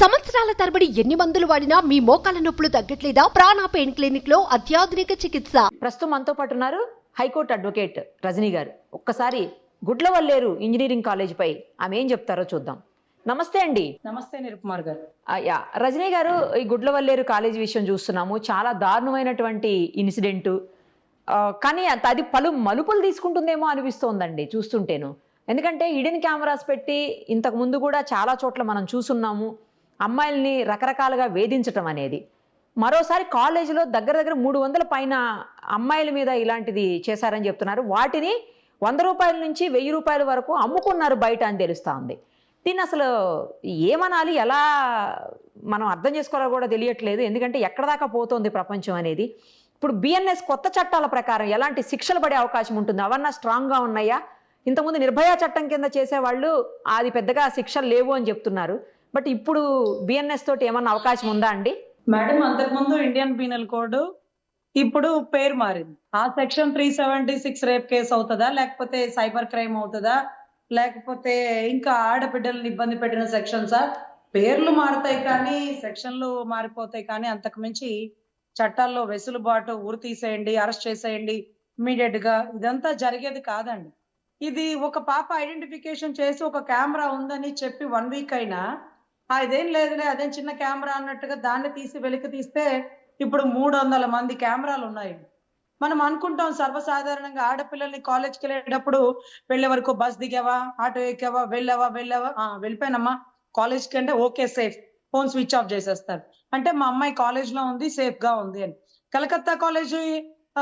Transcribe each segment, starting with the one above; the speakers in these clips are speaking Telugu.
సంవత్సరాల తరబడి ఎన్ని మందులు వాడినా మీ మోకాల నొప్పులు తగ్గట్లేదా? ప్రాణ పెయిన్ క్లినిక్లో అత్యాధునిక చికిత్స. ప్రస్తుతం మనతో పాటు ఉన్నారు హైకోర్టు అడ్వకేట్ రజనీ గారు. ఒక్కసారి గుడ్లవల్లేరు ఇంజనీరింగ్ కాలేజీపై ఆమె ఏం చెప్తారో చూద్దాం. నమస్తే అండి. నమస్తే నిరుకుమార్ గారు. ఆ, యా. రజనీ గారు ఈ గుడ్లవల్లేరు కాలేజీ విషయం చూస్తున్నాము. చాలా దారుణమైనటువంటి ఇన్సిడెంట్. కానీ అది పలు మలుపులు తీసుకుంటుందేమో అనిపిస్తోందండి చూస్తుంటేను. ఎందుకంటే హిడెన్ కెమెరాస్ పెట్టి ఇంతకు ముందు కూడా చాలా చోట్ల మనం చూసున్నాము. అమ్మాయిల్ని రకరకాలుగా వేధించటం అనేది. మరోసారి కాలేజీలో దగ్గర దగ్గర మూడు వందల పైన అమ్మాయిల మీద ఇలాంటిది చేశారని చెప్తున్నారు. వాటిని వంద రూపాయల నుంచి వెయ్యి రూపాయల వరకు అమ్ముకున్నారు బయట అని తెలుస్తూ ఉంది. దీన్ని అసలు ఏమనాలి? ఎలా మనం అర్థం చేసుకోవాలో కూడా తెలియట్లేదు. ఎందుకంటే ఎక్కడ దాకా పోతుంది ప్రపంచం అనేది. ఇప్పుడు బిఎన్ఎస్ కొత్త చట్టాల ప్రకారం ఎలాంటి శిక్షలు పడే అవకాశం ఉంటుంది? అవన్నా స్ట్రాంగ్గా ఉన్నాయా? ఇంతకుముందు నిర్భయ చట్టం కింద చేసేవాళ్ళు అది పెద్దగా శిక్షలు లేవు అని చెప్తున్నారు. బట్ ఇప్పుడు బిఎన్ఎస్ తోటి ఏమన్నా అవకాశం ఉందా అండి? మేడం అంతకుముందు ఇండియన్ పీనల్ కోడ్ ఇప్పుడు పేరు మారింది. ఆ section three seventy six rape case అవుతుందా లేకపోతే సైబర్ క్రైమ్ అవుతుందా లేకపోతే ఇంకా ఆడబిడ్డలను ఇబ్బంది పెట్టిన సెక్షన్సా పేర్లు మారుతాయి కానీ సెక్షన్లు మారిపోతాయి కానీ అంతకు మించి చట్టాల్లో వెసులుబాటు ఊరు తీసేయండి అరెస్ట్ చేసేయండి ఇమీడియట్గా ఇదంతా జరిగేది కాదండి. ఇది ఒక పాప ఐడెంటిఫికేషన్ చేసి ఒక కెమెరా ఉందని చెప్పి వన్ వీక్ అయినా ఇదేం లేదులే అదేం చిన్న కెమెరా అన్నట్టుగా దాన్ని తీసి వెలికి తీస్తే ఇప్పుడు మూడు వందల మంది కెమెరాలు ఉన్నాయి. మనం అనుకుంటాం సర్వసాధారణంగా ఆడపిల్లల్ని కాలేజ్కి వెళ్ళేటప్పుడు వెళ్ళే వరకు బస్ దిగావా ఆటో ఎక్కావా వెళ్ళావా వెళ్ళావా? "ఆ, వెళ్ళిపోయానమ్మా. కాలేజ్కి అంటే okay safe. Phone switch off చేసేస్తారు. అంటే మా అమ్మాయి కాలేజ్లో ఉంది సేఫ్గా ఉంది అని. కలకత్తా కాలేజీ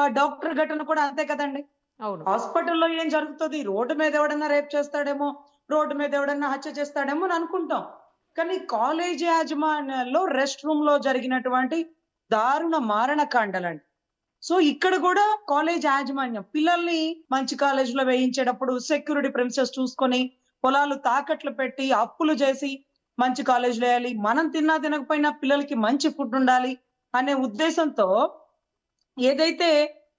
డాక్టర్ ఘటన కూడా అంతే కదండి. అవును. హాస్పిటల్లో ఏం జరుగుతుంది? రోడ్డు మీద ఎవడన్నా రేప్ చేస్తాడేమో రోడ్డు మీద ఎవడన్నా హత్య చేస్తాడేమో అని అనుకుంటాం. కానీ కాలేజ్ యాజమాన్యాల్లో రెస్ట్ రూమ్లో జరిగినటువంటి దారుణ మారణకాండలండి. సో ఇక్కడ కూడా కాలేజ్ యాజమాన్యం పిల్లల్ని మంచి కాలేజీలో వేయించేటప్పుడు సెక్యూరిటీ ప్రిన్సెస్ చూసుకొని పొలాలు తాకట్లు పెట్టి అప్పులు చేసి మంచి కాలేజీలో వేయాలి మనం తిన్నా తినకపోయినా పిల్లలకి మంచి ఫుడ్ ఉండాలి అనే ఉద్దేశంతో ఏదైతే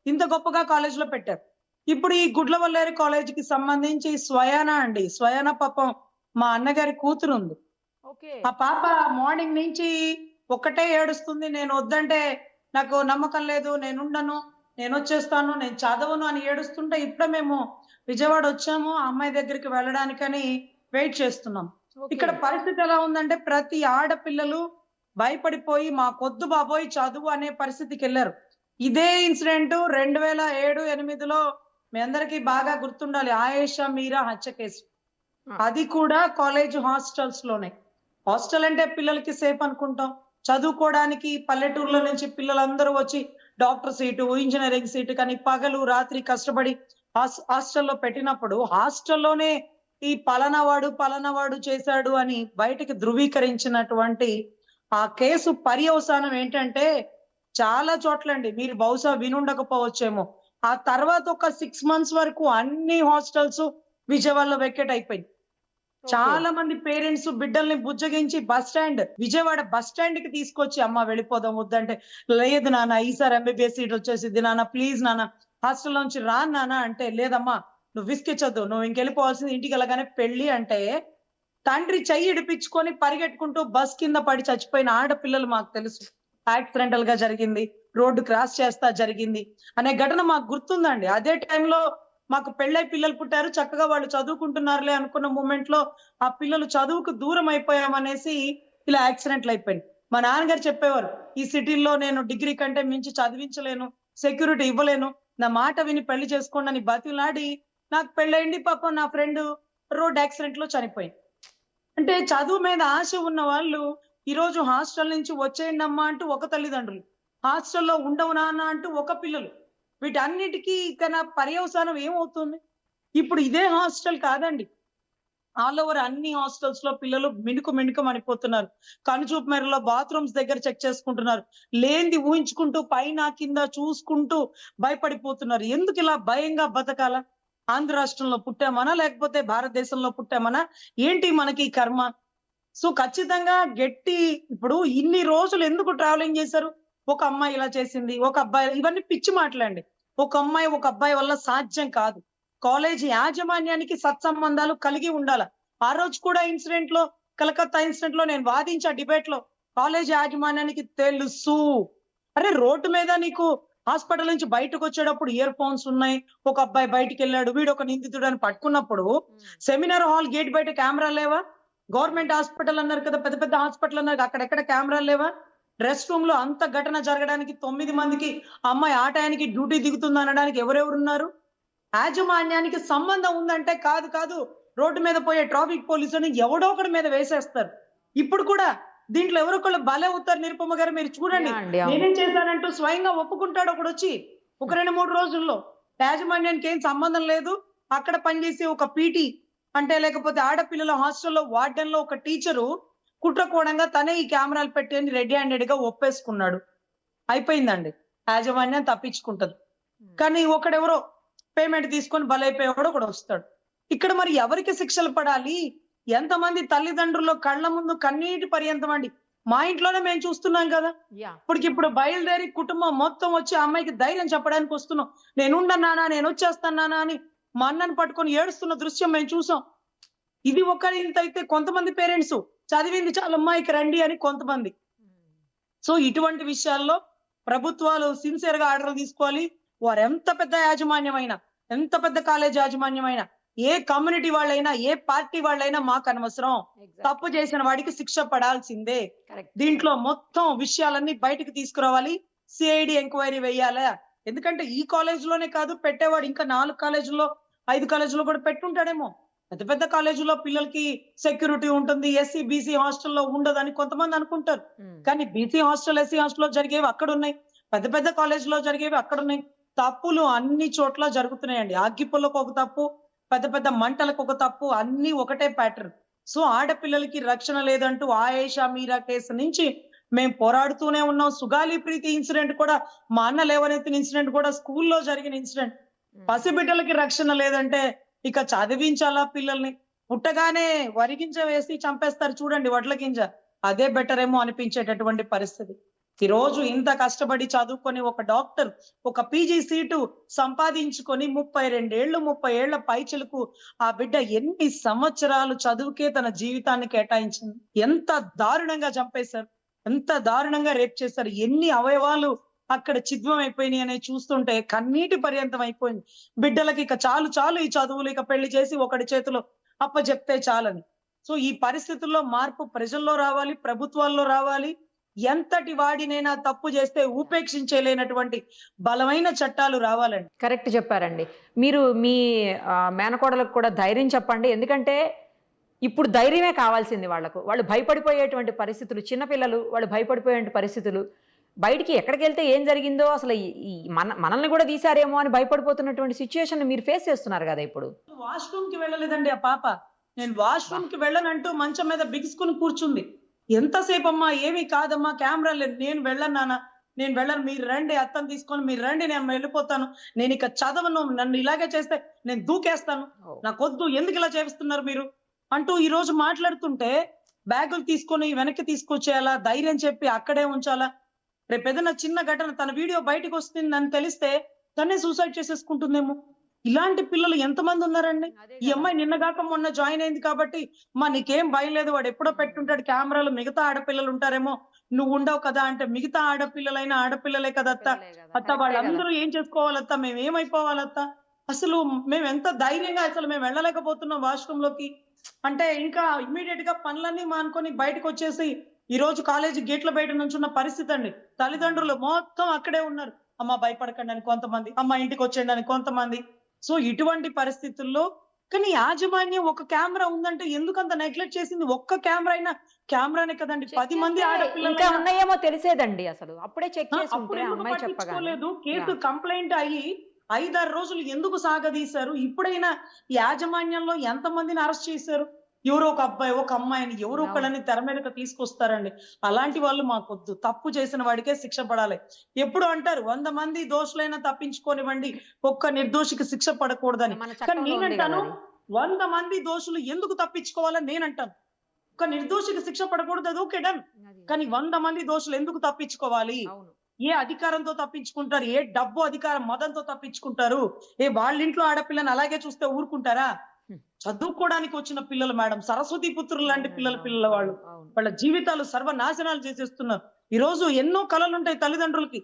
ఇంత గొప్పగా కాలేజీలో పెట్టారు. ఇప్పుడు ఈ గుడ్లవల్లేరు కాలేజీకి సంబంధించి స్వయాన అండి స్వయాన పాపం మా అన్నగారి కూతురు ఉంది ఆ పాప మార్నింగ్ నుంచి ఒక్కటే ఏడుస్తుంది నేను వద్దంటే నాకు నమ్మకం లేదు నేను ఉండను నేను వచ్చేస్తాను నేను చదవను అని ఏడుస్తుంటే ఇప్పుడే మేము విజయవాడ వచ్చాము ఆ అమ్మాయి దగ్గరికి వెళ్ళడానికని వెయిట్ చేస్తున్నాం. ఇక్కడ పరిస్థితి ఎలా ఉందంటే ప్రతి ఆడపిల్లలు భయపడిపోయి మా కొద్దు బాబోయ్ చదువు అనే పరిస్థితికి వెళ్ళారు. ఇదే ఇన్సిడెంట్ రెండు వేల ఏడు ఎనిమిదిలో మీ అందరికీ బాగా గుర్తుండాలి ఆయేషా మీరా హత్య కేసు. అది కూడా కాలేజ్ హాస్టల్స్లోనే హాస్టల్ అంటే పిల్లలకి సేఫ్ అనుకుంటాం. చదువుకోవడానికి పల్లెటూరులో నుంచి పిల్లలందరూ వచ్చి డాక్టర్ సీటు ఇంజనీరింగ్ సీటు కానీ పగలు రాత్రి కష్టపడి హాస్- హాస్టల్లో పెట్టినప్పుడు హాస్టల్లోనే ఈ పలానావాడు పలానావాడు చేశాడు అని బయటికి ధృవీకరించినటువంటి ఆ కేసు పర్యవసానం ఏంటంటే చాలా చోట్లండి. మీరు బహుశా వినుండకపోవచ్చేమో. ఆ తర్వాత ఒక సిక్స్ మంత్స్ వరకు అన్ని హాస్టల్స్ విజయవాడలో వెకెట్ అయిపోయింది చాలా మంది పేరెంట్స్ బిడ్డల్ని బుజ్జగించి బస్ స్టాండ్ విజయవాడ బస్ స్టాండ్కి తీసుకొచ్చి అమ్మ వెళ్ళిపోదాం వద్దంటే లేదు నాన్న ఈసారి ఎంబీబీఎస్ సీట్ వచ్చేసింది. నాన్న ప్లీజ్ నాన్న హాస్టల్ నుంచి రా నాన్న అంటే లేదమ్మా నువ్వు విసికిచ్చొద్దు నువ్వు ఇంకెళ్ళిపోవాల్సింది ఇంటికి వెళ్ళగానే పెళ్ళి అంటే తండ్రి చెయ్యి ఇడిపించుకొని పరిగెట్టుకుంటూ బస్ కింద పడి చచ్చిపోయిన ఆడపిల్లలు మాకు తెలుసు. యాక్సిడెంటల్గా జరిగింది రోడ్డు క్రాస్ చేస్తా జరిగింది. అనే ఘటన మాకు గుర్తుందండి. అదే టైంలో మాకు పెళ్ళై పిల్లలు పుట్టారు చక్కగా వాళ్ళు చదువుకుంటున్నారులే అనుకున్న మూమెంట్లో ఆ పిల్లలు చదువుకు దూరం అయిపోయామనేసి ఇలా యాక్సిడెంట్లు అయిపోయింది మా నాన్నగారు చెప్పేవారు ఈ సిటీల్లో నేను డిగ్రీ కంటే మించి చదివించలేను సెక్యూరిటీ ఇవ్వలేను నా మాట విని పెళ్ళి చేసుకోండి అని బతిలాడి నాకు పెళ్ళయింది పాపం నా ఫ్రెండ్ రోడ్ యాక్సిడెంట్లో చనిపోయింది. అంటే చదువు మీద ఆశ ఉన్న వాళ్ళు ఈరోజు హాస్టల్ నుంచి వచ్చేయండి అమ్మా అంటూ ఒక తల్లిదండ్రులు హాస్టల్లో ఉండవు నాన్న అంటూ ఒక పిల్లలు వీటన్నిటికీ తన పర్యవసానం ఏమవుతుంది? ఇప్పుడు ఇదే హాస్టల్ కాదండి. ఆల్ ఓవర్ అన్ని హాస్టల్స్లో పిల్లలు మిణుకు మిణుకు అనిపోతున్నారు. కనుచూపు మేరలో బాత్రూమ్స్ దగ్గర చెక్ చేసుకుంటున్నారు. లేనిది ఊహించుకుంటూ పైన కింద చూసుకుంటూ భయపడిపోతున్నారు. ఎందుకు ఇలా భయంగా బతకాల? ఆంధ్ర రాష్ట్రంలో పుట్టామనా? లేకపోతే భారతదేశంలో పుట్టామనా? ఏంటి మనకి కర్మ? సో ఖచ్చితంగా గట్టి ఇప్పుడు ఇన్ని రోజులు ఎందుకు ట్రావెలింగ్ చేశారు? ఒక అమ్మాయి ఇలా చేసింది ఒక అబ్బాయి ఇవన్నీ పిచ్చి మాటలండి. ఒక అమ్మాయి ఒక అబ్బాయి వల్ల సాధ్యం కాదు. కాలేజ్ యాజమాన్యానికి సత్సంబంధాలు కలిగి ఉండాల. ఆ రోజు కూడా ఇన్సిడెంట్లో కలకత్తా ఇన్సిడెంట్లో నేను వాదించా డిబేట్లో కాలేజ్ యాజమాన్యానికి తెలుసు. అరే రోడ్డు మీద నీకు హాస్పిటల్ నుంచి బయటకు వచ్చేటప్పుడు ఇయర్ ఫోన్స్ ఉన్నాయి. ఒక అబ్బాయి బయటికి వెళ్ళాడు వీడు ఒక నిందితుడు అని పట్టుకున్నప్పుడు సెమినార్ హాల్ గేట్ బయట కెమెరా లేవా? గవర్నమెంట్ హాస్పిటల్ అన్నారు కదా పెద్ద పెద్ద హాస్పిటల్ అన్నారు అక్కడెక్కడ కెమెరా లేవా? రెస్ట్ రూమ్లో అంత ఘటన జరగడానికి తొమ్మిది మందికి అమ్మాయి ఆ టయానికి డ్యూటీ దిగుతుంది అనడానికి ఎవరెవరు ఉన్నారు యాజమాన్యానికి సంబంధం ఉందంటే కాదు కాదు రోడ్డు మీద పోయే ట్రాఫిక్ పోలీసుని ఎవడో ఒకడి మీద వేసేస్తారు. ఇప్పుడు కూడా దీంట్లో ఎవరో ఒకళ్ళు బలే అవుతారు నిరుపమ్మ గారు మీరు చూడండి. నేనేం చేశానంటూ స్వయంగా ఒప్పుకుంటాడు ఒకడు వచ్చి ఒక రెండు మూడు రోజుల్లో. యాజమాన్యానికి ఏం సంబంధం లేదు. అక్కడ పనిచేసే ఒక పీటీ అంటే లేకపోతే ఆడపిల్లల హాస్టల్లో వార్డెన్లో ఒక టీచరు కుట్రకోణంగా తనే ఈ కెమెరాలు పెట్టి రెడీ హ్యాండెడ్గా ఒప్పేసుకున్నాడు. అయిపోయిందండి. యాజమాన్యం తప్పించుకుంటది. కానీ ఒకడెవరో పేమెంట్ తీసుకొని బలైపోయేవాడు ఒకడు వస్తాడు. ఇక్కడ మరి ఎవరికి శిక్షలు పడాలి? ఎంతమంది తల్లిదండ్రులు కళ్ళ ముందు కన్నీటి పర్యంతం అండి. మా ఇంట్లోనే మేము చూస్తున్నాం కదా. ఇప్పటికిప్పుడు బయలుదేరి కుటుంబం మొత్తం వచ్చి అమ్మాయికి ధైర్యం చెప్పడానికి వస్తున్నాం. నేను ఉండన్నానా నేను వచ్చేస్తానా అని మా అన్నని పట్టుకొని ఏడుస్తున్న దృశ్యం మేము చూసాం. ఇది ఒక ఇంత అయితే కొంతమంది పేరెంట్స్. చదివింది చాలా అమ్మాయికి రండి అని కొంతమంది. సో ఇటువంటి విషయాల్లో ప్రభుత్వాలు సిన్సియర్గా ఆర్డర్లు తీసుకోవాలి. వారు ఎంత పెద్ద యాజమాన్యమైనా ఎంత పెద్ద కాలేజ్ యాజమాన్యమైనా ఏ కమ్యూనిటీ వాళ్ళైనా ఏ పార్టీ వాళ్ళైనా మాకు అనవసరం. తప్పు చేసిన వాడికి శిక్ష పడాల్సిందే. దీంట్లో మొత్తం విషయాలన్నీ బయటకు తీసుకురావాలి. సిఐడి ఎంక్వైరీ వేయాలా? ఎందుకంటే ఈ కాలేజ్లోనే కాదు పెట్టేవాడు. ఇంకా నాలుగు కాలేజీల్లో ఐదు కాలేజీలో కూడా పెట్టుంటాడేమో. పెద్ద పెద్ద కాలేజీలో పిల్లలకి సెక్యూరిటీ ఉంటుంది ఎస్సీ బీసీ హాస్టల్లో ఉండదని కొంతమంది అనుకుంటారు. కానీ బీసీ హాస్టల్ ఎస్సీ హాస్టల్లో జరిగేవి అక్కడ ఉన్నాయి పెద్ద పెద్ద కాలేజీలో జరిగేవి అక్కడ ఉన్నాయి తప్పులు అన్ని చోట్ల జరుగుతున్నాయండి. అగ్గిపుల్లకు ఒక తప్పు పెద్ద పెద్ద మంటలకు ఒక తప్పు అన్ని ఒకటే ప్యాటర్న్. సో ఆడపిల్లలకి రక్షణ లేదంటూ ఆయేషా మీరా కేసు నుంచి మేము పోరాడుతూనే ఉన్నాం. సుగాలి ప్రీతి ఇన్సిడెంట్ కూడా మా అన్న లేవనెత్తిన ఇన్సిడెంట్ కూడా స్కూల్లో జరిగిన ఇన్సిడెంట్. పసిబిడ్డలకి రక్షణ లేదంటే ఇక చదివించాలా పిల్లల్ని? పుట్టగానే వరిగింజ వేసి చంపేస్తారు చూడండి వడ్ల గింజ. అదే బెటర్ ఏమో అనిపించేటటువంటి పరిస్థితి. ఈ రోజు ఇంత కష్టపడి చదువుకొని ఒక డాక్టర్ ఒక పీజీ సీటు సంపాదించుకొని ముప్పై రెండేళ్ళు ముప్పై ఏళ్ళ పైచలకు ఆ బిడ్డ ఎన్ని సంవత్సరాలు చదువుకే తన జీవితాన్ని కేటాయించింది? ఎంత దారుణంగా చంపేశారు? ఎంత దారుణంగా రేప్ చేశారు? ఎన్ని అవయవాలు అక్కడ చిద్వం అయిపోయినాయి అనేది చూస్తుంటే కన్నీటి పర్యంతం అయిపోయింది. బిడ్డలకి ఇక చాలు చాలు ఈ చదువులు ఇక పెళ్ళి చేసి ఒకటి చేతిలో అప్ప చెప్తే చాలని. సో ఈ పరిస్థితుల్లో మార్పు ప్రజల్లో రావాలి ప్రభుత్వాల్లో రావాలి. ఎంతటి వాడినైనా తప్పు చేస్తే ఉపేక్షించలేనటువంటి బలమైన చట్టాలు రావాలండి. కరెక్ట్ చెప్పారండి. మీరు మీ మేనకోడలకు కూడా ధైర్యం చెప్పండి. ఎందుకంటే ఇప్పుడు ధైర్యమే కావాల్సింది వాళ్ళకు. వాళ్ళు భయపడిపోయేటువంటి పరిస్థితులు చిన్నపిల్లలు వాళ్ళు భయపడిపోయే పరిస్థితులు. బయటికి ఎక్కడికి వెళ్తే ఏం జరిగిందో అసలు మన మనల్ని కూడా తీసారేమో అని భయపడిపోతున్నటువంటి సిచ్యుయేషన్ మీరు ఫేస్ చేస్తున్నారు కదా ఇప్పుడు. వాష్రూమ్కి వెళ్ళలేదండి ఆ పాప. నేను వాష్రూమ్కి వెళ్ళనంటూ మంచం మీద బిగుసుకుని కూర్చుంది. ఎంతసేపు అమ్మా ఏమీ కాదమ్మా కెమెరా లేదు నేను వెళ్ళను నాన్న. నేను వెళ్ళను. మీరు రండి అత్తను తీసుకొని మీరు రండి నేను వెళ్ళిపోతాను. నేను ఇక చదవను. నన్ను ఇలాగే చేస్తే నేను దూకేస్తాను. నాకు వద్దు ఎందుకు ఇలా చేస్తున్నారు మీరు? అంటూ ఈ రోజు మాట్లాడుతుంటే బ్యాగులు తీసుకొని వెనక్కి తీసుకొచ్చేయాలా? ధైర్యం చెప్పి అక్కడే ఉంచాలా? రేపు ఏదైనా చిన్న ఘటన తన వీడియో బయటకు వస్తుందని తెలిస్తే తనే సూసైడ్ చేసేసుకుంటుందేమో? ఇలాంటి పిల్లలు ఎంతమంది ఉన్నారండి? ఈ అమ్మాయి నిన్నగాక మొన్న జాయిన్ అయింది కాబట్టి మా నీకేం భయం లేదు వాడు ఎప్పుడో పెట్టుంటాడు కెమెరాలు మిగతా ఆడపిల్లలు ఉంటారేమో నువ్వు ఉండవు కదా అంటే మిగతా ఆడపిల్లలైన ఆడపిల్లలే కదా అత్త. అత్త వాళ్ళందరూ ఏం చేసుకోవాలత్త మేము ఏమైపోవాలత్త అసలు మేము ఎంత ధైర్యంగా అసలు మేము వెళ్ళలేకపోతున్నాం వాష్రూమ్లోకి. అంటే ఇంకా ఇమ్మీడియట్గా పనులన్నీ మానుకొని బయటకు వచ్చేసి ఈ రోజు కాలేజీ గేట్ల బయట నుంచున్న పరిస్థితి అండి. తల్లిదండ్రులు మొత్తం అక్కడే ఉన్నారు. అమ్మ భయపడకండి అని కొంతమంది. అమ్మ ఇంటికి వచ్చేయండి అని కొంతమంది. సో ఇటువంటి పరిస్థితుల్లో కానీ యాజమాన్యం ఒక కెమెరా ఉందంటే ఎందుకంత నెగ్లెక్ట్ చేసింది? ఒక్క కెమెరా అయినా కెమెరానే కదండి. పది మంది ఇంకా ఆడపిల్లలు ఉన్నాయేమో తెలిసేదండి అసలు. అప్పుడే చెక్ పట్టించుకోలేదు. కేసు కంప్లైంట్ అయ్యి ఐదారు రోజులు ఎందుకు సాగదీశారు? ఇప్పుడైనా యాజమాన్యంలో ఎంత మందిని అరెస్ట్ చేశారు? ఎవరో ఒక అబ్బాయి ఒక అమ్మాయిని ఎవరో. ఒకళ్ళని తెర మీదకి తీసుకొస్తారండి. అలాంటి వాళ్ళు మాకొద్దు తప్పు చేసిన వాడికే శిక్ష పడాలి. ఎప్పుడు అంటారు వంద మంది దోషులైనా తప్పించుకోనివ్వండి ఒక్క నిర్దోషికి శిక్ష పడకూడదని. కానీ నేనంటాను. వంద మంది దోషులు ఎందుకు తప్పించుకోవాలని నేనంటాను. ఒక నిర్దోషికి శిక్ష పడకూడదు అది ఓకే డన్. కానీ వంద మంది దోషులు ఎందుకు తప్పించుకోవాలి? ఏ అధికారంతో తప్పించుకుంటారు? ఏ డబ్బు అధికారం మదంతో తప్పించుకుంటారు? ఏ వాళ్ళ ఇంట్లో ఆడపిల్లని అలాగే చూస్తే ఊరుకుంటారా. చదువుకోవడానికి వచ్చిన పిల్లలు మేడం సరస్వతి పుత్రులు లాంటి పిల్లల పిల్లల వాళ్ళు. వాళ్ళ జీవితాలు సర్వనాశనాలు చేసేస్తున్నారు. ఈ రోజు ఎన్నో కళలు ఉంటాయి తల్లిదండ్రులకి.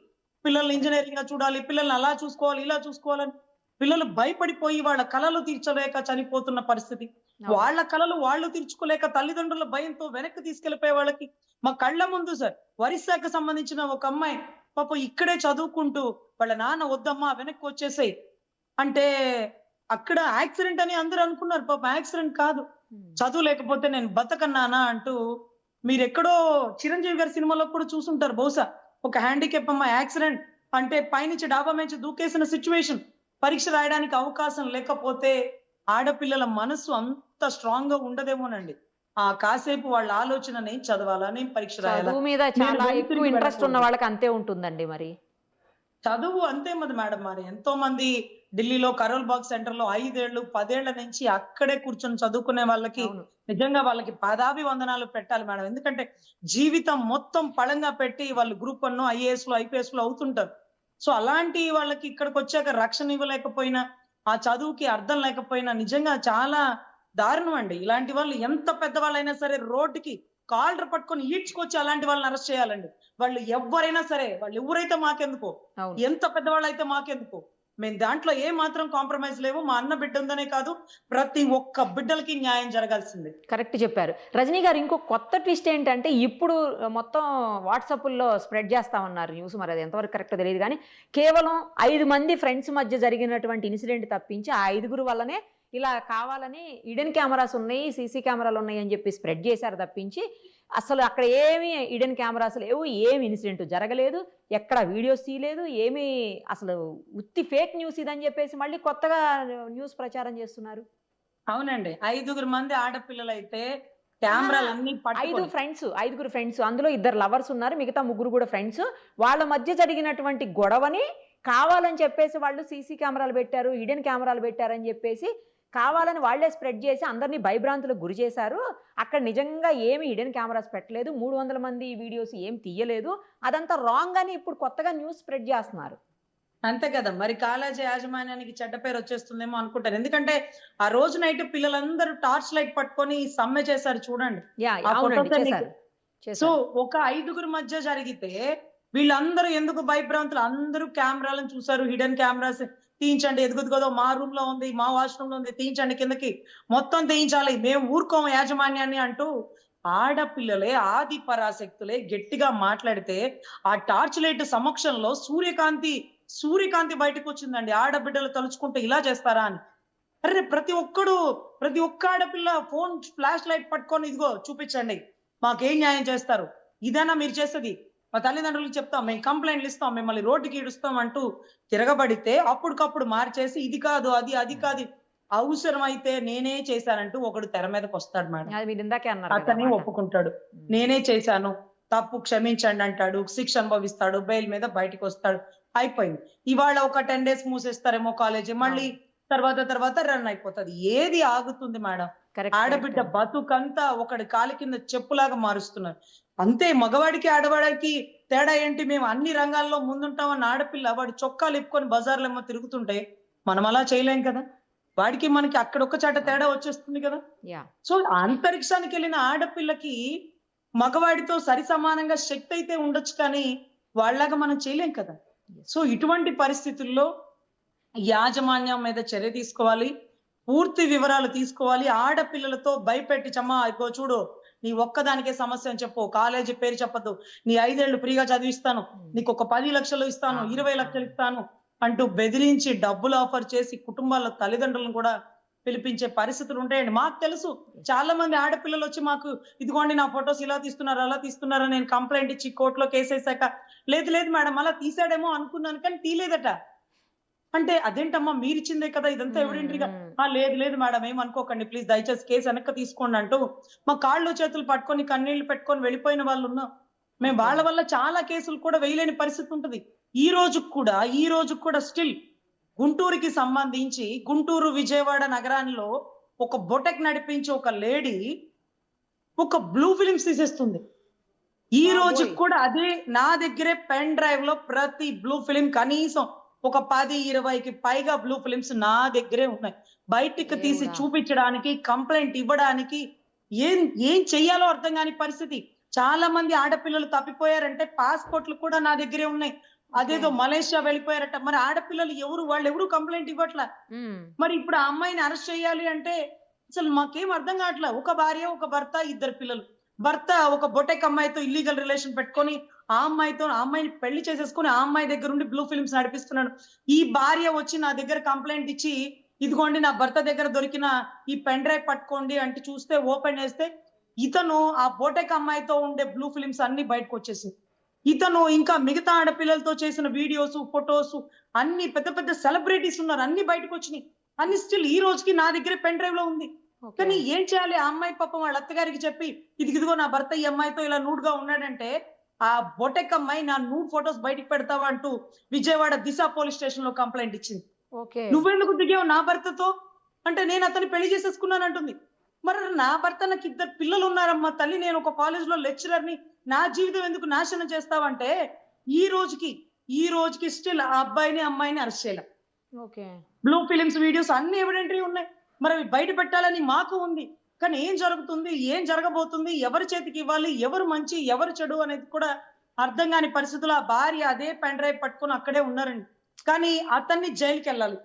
పిల్లల్ని ఇంజనీరింగ్గా చూడాలి పిల్లల్ని అలా చూసుకోవాలి ఇలా చూసుకోవాలని. పిల్లలు భయపడిపోయి వాళ్ళ కళలు తీర్చలేక చనిపోతున్న పరిస్థితి. వాళ్ళ కళలు వాళ్ళు తీర్చుకోలేక తల్లిదండ్రుల భయంతో వెనక్కి తీసుకెళ్ళిపోయే వాళ్ళకి మా కళ్ళ ముందు సార్ ఒరిస్సాకు సంబంధించిన ఒక అమ్మాయి పాప ఇక్కడే చదువుకుంటూ వాళ్ళ నాన్న వద్దమ్మా వెనక్కి వచ్చేసాయి. అంటే అక్కడ యాక్సిడెంట్ అని అందరూ అనుకున్నారు. పాప యాక్సిడెంట్ కాదు. ఉమ్. చదువు లేకపోతే నేను బతకన్నానా అంటూ మీరు ఎక్కడో చిరంజీవి గారి సినిమాలో కూడా చూసుంటారు బహుశా. ఒక హ్యాండిక్యాప్ అమ్మ యాక్సిడెంట్ అంటే పైనుంచి డాబా నుంచి దూకేసిన సిచ్యువేషన్. పరీక్ష రాయడానికి అవకాశం లేకపోతే ఆడపిల్లల మనసు అంత స్ట్రాంగ్గా ఉండదేమోనండి. ఆ కాసేపు వాళ్ళ ఆలోచన నేను చదవాలా? నేను పరీక్ష రాయాలా? మీద చాలా ఎక్కువ ఇంట్రెస్ట్ ఉన్న. వాళ్ళకి అంతే ఉంటుందండి మరి. చదువు అంతే మరి మేడం మరి. ఎంతో మంది ఢిల్లీలో కరోల్ బాగ్ సెంటర్లో ఐదేళ్ళు పదేళ్ళ నుంచి అక్కడే కూర్చొని చదువుకునే వాళ్ళకి నిజంగా వాళ్ళకి పాదాభి వందనాలు పెట్టాలి మేడం. ఎందుకంటే జీవితం మొత్తం పళంగా పెట్టి వాళ్ళు గ్రూప్ వన్ ఐఏఎస్లో ఐపీఎస్లో అవుతుంటారు. సో అలాంటి వాళ్ళకి ఇక్కడికి వచ్చాక రక్షణ ఇవ్వలేకపోయినా ఆ చదువుకి అర్థం లేకపోయినా నిజంగా చాలా దారుణం అండి. ఇలాంటి వాళ్ళు ఎంత పెద్దవాళ్ళైనా సరే రోడ్డుకి కాలర్ పట్టుకొని ఈడ్చుకొచ్చి అలాంటి వాళ్ళని అరెస్ట్ చేయాలండి. వాళ్ళు ఎవరైనా సరే వాళ్ళు ఎవరైతే మాకెందుకు ఎంత పెద్దవాళ్ళు అయితే మాకెందుకు మేము దాంట్లో ఏ మాత్రం కాంప్రమైజ్ లేవు. మా అన్న బిడ్డ ఉందనే కాదు ప్రతి ఒక్క బిడ్డలకి న్యాయం జరగాల్సిందే. కరెక్ట్ చెప్పారు. రజనీ గారు ఇంకో కొత్త ట్విస్ట్ ఏంటంటే ఇప్పుడు మొత్తం వాట్సాప్లో స్ప్రెడ్ చేస్తా ఉన్నారు న్యూస్. మరి అది ఎంతవరకు కరెక్ట్ తెలియదు కానీ కేవలం ఐదు మంది ఫ్రెండ్స్ మధ్య జరిగినటువంటి ఇన్సిడెంట్ తప్పించి ఆ ఐదుగురు వల్లనే ఇలా కావాలని ఇడెన్ కెమెరాస్ ఉన్నాయి సీసీ కెమెరాలు ఉన్నాయి అని చెప్పి స్ప్రెడ్ చేశారు తప్పించి అసలు అక్కడ ఏమి ఇడెన్ కెమెరాస్ లేవు ఏమి ఇన్సిడెంట్ జరగలేదు ఎక్కడ వీడియోస్ తీయలేదు ఏమీ అసలు ఉత్తి ఫేక్ న్యూస్ ఇదని చెప్పేసి మళ్ళీ కొత్తగా న్యూస్ ప్రచారం చేస్తున్నారు. అవునండి. ఐదుగురు మంది ఆడపిల్లలు అయితే ఐదు ఫ్రెండ్స్ ఐదుగురు ఫ్రెండ్స్ అందులో ఇద్దరు లవర్స్ ఉన్నారు మిగతా ముగ్గురు కూడా ఫ్రెండ్స్. వాళ్ళ మధ్య జరిగినటువంటి గొడవని కావాలని చెప్పేసి వాళ్ళు సీసీ కెమెరాలు పెట్టారు హిడెన్ కెమెరాలు పెట్టారని చెప్పేసి కావాలని వాళ్ళే స్ప్రెడ్ చేసి అందరినీ భయభ్రాంతులకు గురి చేశారు. అక్కడ నిజంగా ఏమి హిడెన్ కెమెరాస్ పెట్టలేదు. మూడు వందల మంది వీడియోస్ ఏం తీయలేదు. అదంతా రాంగ్ అని ఇప్పుడు కొత్తగా న్యూస్ స్ప్రెడ్ చేస్తున్నారు. అంతే కదా. మరి కాలేజీ యాజమాన్యానికి చెడ్డ పేరు వచ్చేస్తుందేమో అనుకుంటారు. ఎందుకంటే ఆ రోజు నైట్ పిల్లలందరూ టార్చ్ లైట్ పట్టుకొని సమ్మె చేశారు చూడండి. సో ఒక ఐదుగురు మధ్య జరిగితే వీళ్ళందరూ ఎందుకు భయభ్రాంతులు? అందరూ కెమెరాలను చూసారు హిడెన్ కెమెరాస్ తీయించండి. ఎదుగుదుగదో మా రూమ్లో ఉంది మా వాష్రూమ్లో ఉంది తీయించండి కిందకి. మొత్తం తీయించాలి. మేము ఊరుకోము యాజమాన్యాన్ని అంటూ ఆడపిల్లలే ఆది పరాశక్తులే గట్టిగా మాట్లాడితే ఆ టార్చ్ లైట్ సమక్షంలో సూర్యకాంతి సూర్యకాంతి బయటకు వచ్చిందండి. ఆడబిడ్డలు తలుచుకుంటే ఇలా చేస్తారా అని. అరే ప్రతి ఒక్కడు ప్రతి ఒక్క ఆడపిల్ల ఫోన్ ఫ్లాష్ లైట్ పట్టుకొని ఇదిగో చూపించండి. మాకేం న్యాయం చేస్తారు? ఇదేనా మీరు చేసేది? మా తల్లిదండ్రులకు చెప్తాం మేము కంప్లైంట్లు ఇస్తాం మిమ్మల్ని రోడ్డుకి ఈడుస్తాం అంటూ తిరగబడితే అప్పటికప్పుడు మార్చేసి ఇది కాదు అది అది కాదు అవసరం అయితే నేనే చేశానంటూ ఒకడు తెర మీదకి వస్తాడు మేడం. అతనే. ఒప్పుకుంటాడు. నేనే చేశాను తప్పు క్షమించండి అంటాడు శిక్ష అనుభవిస్తాడు బెయిల్ మీద బయటికి వస్తాడు అయిపోయింది. ఇవాళ ఒక టెన్ డేస్ మూసేస్తారేమో కాలేజీ మళ్ళీ తర్వాత తర్వాత రన్ అయిపోతుంది. ఏది ఆగుతుంది మేడం? ఆడబిడ్డ. బతుకంతా ఒకటి కాలి కింద చెప్పులాగా మారుస్తున్నారు. అంతే మగవాడికి ఆడవాడికి తేడా ఏంటి? మేము అన్ని రంగాల్లో ముందుంటామన్న ఆడపిల్ల వాడు చొక్కాలు ఇప్పుకొని బజార్లో ఏమో తిరుగుతుంటే మనం అలా చేయలేం కదా? వాడికి మనకి అక్కడ ఒక్క చాట తేడా వచ్చేస్తుంది కదా? సో అంతరిక్షానికి వెళ్ళిన ఆడపిల్లకి మగవాడితో సరి సమానంగా శక్తి అయితే ఉండొచ్చు కానీ వాళ్ళలాగా మనం చేయలేం కదా? సో ఇటువంటి పరిస్థితుల్లో యాజమాన్యం మీద చర్య తీసుకోవాలి. పూర్తి వివరాలు తీసుకోవాలి. ఆడపిల్లలతో భయపెట్టి చమ్మా ఇగో చూడు నీ ఒక్కదానికే సమస్య అని చెప్పు. కాలేజీ పేరు చెప్పద్దు. నీ ఐదేళ్ళు ఫ్రీగా చదివిస్తాను. నీకు ఒక పది లక్షలు ఇస్తాను. ఇరవై లక్షలు ఇస్తాను అంటూ బెదిరించి డబ్బులు ఆఫర్ చేసి కుటుంబాల తల్లిదండ్రులను కూడా పిలిపించే పరిస్థితులు ఉంటాయండి. మాకు తెలుసు. చాలా మంది ఆడపిల్లలు వచ్చి మాకు ఇదిగోండి నా ఫొటోస్ ఇలా తీస్తున్నారు అలా తీస్తున్నారు నేను కంప్లైంట్ ఇచ్చి కోర్టులో కేసు వేసాక లేదు లేదు మేడం అలా తీసాడేమో అనుకున్నాను కానీ తీలేదట అంటే అదేంటమ్మా? మీరు ఇచ్చిందే కదా ఇదంతా ఎవిడెంట్రీగా లేదు లేదు మేడం ఏం అనుకోకండి. ప్లీజ్ దయచేసి కేసు వెనక్కి తీసుకోండి అంటూ మా కాళ్ళు చేతులు పట్టుకొని కన్నీళ్ళు పెట్టుకొని వెళ్ళిపోయిన వాళ్ళు ఉన్నాం మేము వాళ్ళ వల్ల చాలా కేసులు కూడా వేయలేని పరిస్థితి ఉంటుంది. ఈ రోజు కూడా ఈ రోజు కూడా స్టిల్ గుంటూరుకి సంబంధించి గుంటూరు విజయవాడ నగరాల్లో ఒక బొటెక్ నడిపించి ఒక లేడీ ఒక బ్లూ ఫిలిమ్స్ తీసేస్తుంది. ఈ రోజు. కూడా అదే నా దగ్గరే పెన్ డ్రైవ్లో ప్రతి బ్లూ ఫిలిం కనీసం ఒక పది ఇరవైకి పైగా బ్లూ ఫిలిమ్స్ నా దగ్గరే ఉన్నాయి. బయటికి తీసి. చూపించడానికి కంప్లైంట్ ఇవ్వడానికి ఏం ఏం చెయ్యాలో అర్థం కాని పరిస్థితి. చాలా మంది ఆడపిల్లలు తప్పిపోయారంటే పాస్పోర్ట్లు కూడా నా దగ్గరే ఉన్నాయి. అదేదో మలేషియా వెళ్ళిపోయారట. మరి ఆడపిల్లలు ఎవరు వాళ్ళు ఎవరు కంప్లైంట్ ఇవ్వట్లా? మరి ఇప్పుడు ఆ అమ్మాయిని అరెస్ట్ చేయాలి అంటే అసలు మాకేం అర్థం కావట్లే? ఒక భార్య ఒక భర్త ఇద్దరు పిల్లలు. భర్త ఒక బొటెక్ అమ్మాయితో ఇల్లీగల్ రిలేషన్ పెట్టుకొని ఆ అమ్మాయితో ఆ అమ్మాయిని పెళ్ళి చేసేసుకొని ఆ అమ్మాయి దగ్గర ఉండి బ్లూ ఫిల్మ్స్ నడిపిస్తున్నాడు. ఈ భార్య వచ్చి నా దగ్గర కంప్లైంట్ ఇచ్చి ఇదిగోండి నా భర్త దగ్గర దొరికిన ఈ పెన్ డ్రైవ్ పట్టుకోండి అంటే చూస్తే ఓపెన్ చేస్తే ఇతను ఆ బోటెక్ అమ్మాయితో ఉండే బ్లూ ఫిలిమ్స్ అన్ని బయటకు వచ్చేసి ఇతను ఇంకా మిగతా ఆడపిల్లలతో చేసిన వీడియోస్ ఫొటోస్ అన్ని పెద్ద పెద్ద సెలబ్రిటీస్ ఉన్నారు. అన్ని బయటకు వచ్చినాయి. అన్ని స్టిల్ ఈ రోజుకి నా దగ్గర పెన్ డ్రైవ్లో ఉంది. కానీ ఏం చేయాలి? ఆ అమ్మాయి పాపం వాళ్ళ అత్తగారికి చెప్పి ఇది ఇదిగో నా భర్త ఈ అమ్మాయితో ఇలా నూడ్గా ఉన్నాడంటే ఆ బొటెక్ అమ్మాయి నా నూడ్ ఫొటోస్ బయటికి పెడతావా అంటూ విజయవాడ దిశ పోలీస్ స్టేషన్లో కంప్లైంట్ ఇచ్చింది. నువ్వెందుకు దిగావు నా భర్తతో? అంటే నేను అతన్ని పెళ్ళి చేసేసుకున్నాను అంటుంది. మరి నా భర్త నాకు ఇద్దరు పిల్లలు ఉన్నారమ్మా తల్లి నేను ఒక కాలేజ్లో లెక్చరర్ని నా జీవితం ఎందుకు నాశనం చేస్తావంటే ఈ రోజుకి ఈ రోజుకి స్టిల్ ఆ అబ్బాయిని అమ్మాయిని అరెస్ట్ చేయలేం. బ్లూ ఫిలిమ్స్ వీడియోస్ అన్ని ఎవిడెంటరీ ఉన్నాయి. మరి అవి బయట పెట్టాలని మాకు ఉంది. కానీ ఏం జరుగుతుంది? ఏం జరగబోతుంది? ఎవరి చేతికి ఇవ్వాలి? ఎవరు మంచి? ఎవరు చెడు అనేది కూడా అర్థం కాని పరిస్థితుల్లో ఆ భార్య అదే పెన్ డ్రైవ్ పట్టుకొని అక్కడే ఉన్నారండి. కానీ అతన్ని జైలుకి వెళ్ళాలి.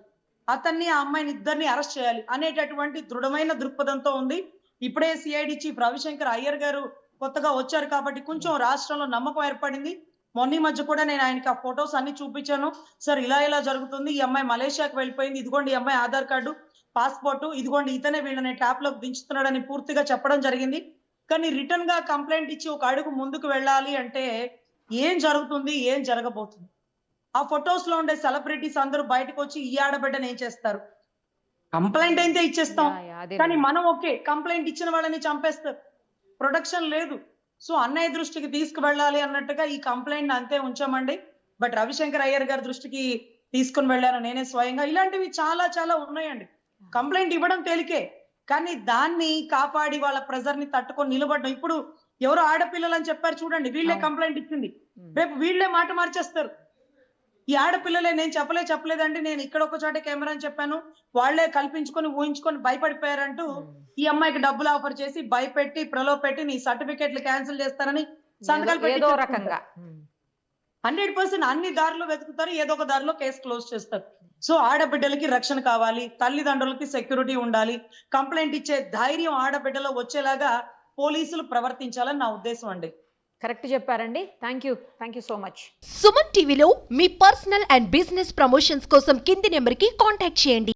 అతన్ని ఆ అమ్మాయిని ఇద్దరిని అరెస్ట్ చేయాలి అనేటటువంటి దృఢమైన దృక్పథంతో ఉంది. ఇప్పుడే సిఐడి చీఫ్ రవిశంకర్ అయ్యర్ గారు కొత్తగా వచ్చారు కాబట్టి కొంచెం రాష్ట్రంలో నమ్మకం ఏర్పడింది. మొన్న మధ్య కూడా నేను ఆయనకి ఆ ఫొటోస్ అన్ని చూపించాను. సార్ ఇలా ఇలా జరుగుతుంది. ఈ అమ్మాయి మలేషియాకి వెళ్ళిపోయింది. ఇదిగోండి ఈ అమ్మాయి ఆధార్ కార్డు పాస్పోర్ట్. ఇదిగోండి ఇతనే వీళ్ళని ట్యాప్లోకి దించుతున్నాడని పూర్తిగా చెప్పడం జరిగింది. కానీ రిటర్న్గా కంప్లైంట్ ఇచ్చి ఒక అడుగు ముందుకు వెళ్ళాలి అంటే ఏం జరుగుతుంది? ఏం జరగబోతుంది? ఆ ఫొటోస్లో ఉండే సెలబ్రిటీస్ అందరూ బయటకు వచ్చి ఈ ఆడబిడ్డని ఏం చేస్తారు? కంప్లైంట్ అయితే ఇచ్చేస్తాం. కానీ మనం ఓకే కంప్లైంట్ ఇచ్చిన వాళ్ళని చంపేస్తారు. ప్రొడక్షన్ లేదు. సో అన్నయ్య దృష్టికి తీసుకువెళ్ళాలి అన్నట్టుగా ఈ కంప్లైంట్ అంతే ఉంచామండి. బట్ రవిశంకర్ అయ్యర్ గారి దృష్టికి తీసుకుని వెళ్ళాను నేనే స్వయంగా. ఇలాంటివి చాలా చాలా ఉన్నాయండి. కంప్లైంట్ ఇవ్వడం తేలికే. కానీ దాన్ని కాపాడి వాళ్ళ ప్రెజర్ని తట్టుకొని నిలబడడం. ఇప్పుడు ఎవరు ఆడపిల్లలు అని చెప్పారు చూడండి వీళ్ళే. కంప్లైంట్ ఇచ్చింది. రేపు వీళ్ళే మాట మార్చేస్తారు. ఈ ఆడపిల్లలే నేను చెప్పలే చెప్పలేదండి. నేను ఇక్కడ ఒక చోట కెమెరా అని చెప్పాను. వాళ్ళే కల్పించుకొని ఊహించుకొని భయపడిపోయారంటూ. ఈ అమ్మాయికి డబ్బులు ఆఫర్ చేసి భయపెట్టి ప్రలోభ పెట్టి నీ సర్టిఫికెట్లు క్యాన్సిల్ చేస్తారని సంతకాలు రకంగా. హండ్రెడ్ పర్సెంట్ అన్ని దారిలో వెతుకుతారు. ఏదో ఒక దారిలో కేసు క్లోజ్ చేస్తారు. సో ఆడబిడ్డలకి రక్షణ కావాలి తల్లిదండ్రులకి సెక్యూరిటీ ఉండాలి కంప్లైంట్ ఇచ్చే ధైర్యం ఆడబిడ్డలో వచ్చేలాగా పోలీసులు ప్రవర్తించాలని నా ఉద్దేశం అండి. కరెక్ట్ చెప్పారండి. Thank you thank you so much Suman టీవీలో మీ పర్సనల్ అండ్ బిజినెస్ ప్రమోషన్స్ కోసం కింది నెంబర్కి కాంటాక్ట్ చేయండి.